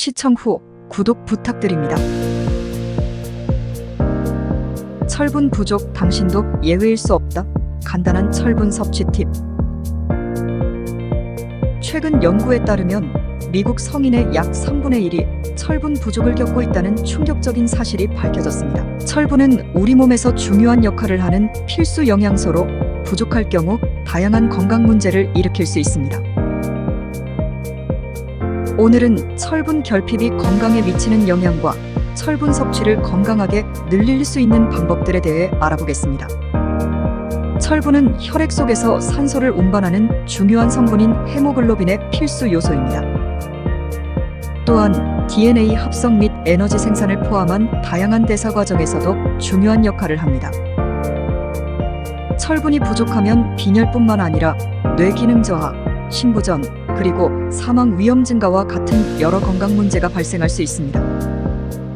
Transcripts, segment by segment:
시청 후 구독 부탁드립니다. 철분 부족 당신도 예외일 수 없다. 간단한 철분 섭취 팁. 최근 연구에 따르면 미국 성인의 약 3분의 1이 철분 부족을 겪고 있다는 충격적인 사실이 밝혀졌습니다. 철분은 우리 몸에서 중요한 역할을 하는 필수 영양소로 부족할 경우 다양한 건강 문제를 일으킬 수 있습니다. 오늘은 철분 결핍이 건강에 미치는 영향과 철분 섭취를 건강하게 늘릴 수 있는 방법들에 대해 알아보겠습니다. 철분은 혈액 속에서 산소를 운반하는 중요한 성분인 헤모글로빈의 필수 요소입니다. 또한 DNA 합성 및 에너지 생산을 포함한 다양한 대사 과정에서도 중요한 역할을 합니다. 철분이 부족하면 빈혈뿐만 아니라 뇌 기능 저하, 심부전, 그리고 사망 위험 증가와 같은 여러 건강 문제가 발생할 수 있습니다.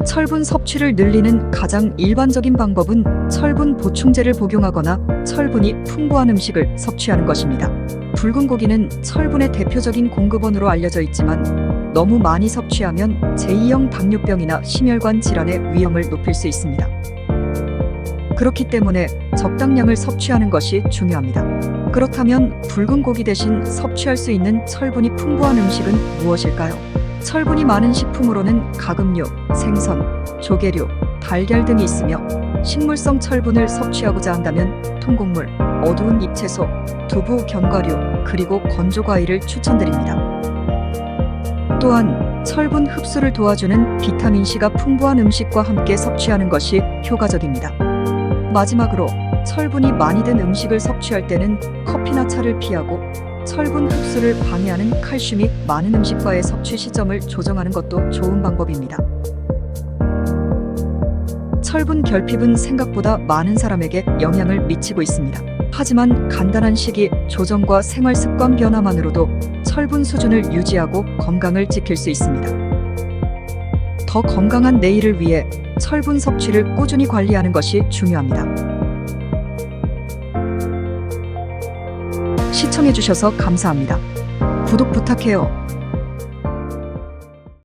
철분 섭취를 늘리는 가장 일반적인 방법은 철분 보충제를 복용하거나 철분이 풍부한 음식을 섭취하는 것입니다. 붉은 고기는 철분의 대표적인 공급원으로 알려져 있지만 너무 많이 섭취하면 제2형 당뇨병이나 심혈관 질환의 위험을 높일 수 있습니다. 그렇기 때문에 적당량을 섭취하는 것이 중요합니다. 그렇다면 붉은 고기 대신 섭취할 수 있는 철분이 풍부한 음식은 무엇일까요? 철분이 많은 식품으로는 가금류, 생선, 조개류, 달걀 등이 있으며 식물성 철분을 섭취하고자 한다면 통곡물, 어두운 잎채소, 두부, 견과류, 그리고 건조 과일을 추천드립니다. 또한 철분 흡수를 도와주는 비타민C가 풍부한 음식과 함께 섭취하는 것이 효과적입니다. 마지막으로 철분이 많이 든 음식을 섭취할 때는 커피나 차를 피하고 철분 흡수를 방해하는 칼슘이 많은 음식과의 섭취 시점을 조정하는 것도 좋은 방법입니다. 철분 결핍은 생각보다 많은 사람에게 영향을 미치고 있습니다. 하지만 간단한 식이 조정과 생활 습관 변화만으로도 철분 수준을 유지하고 건강을 지킬 수 있습니다. 더 건강한 내일을 위해 철분 섭취를 꾸준히 관리하는 것이 중요합니다. 시청해주셔서 감사합니다. 구독 부탁해요.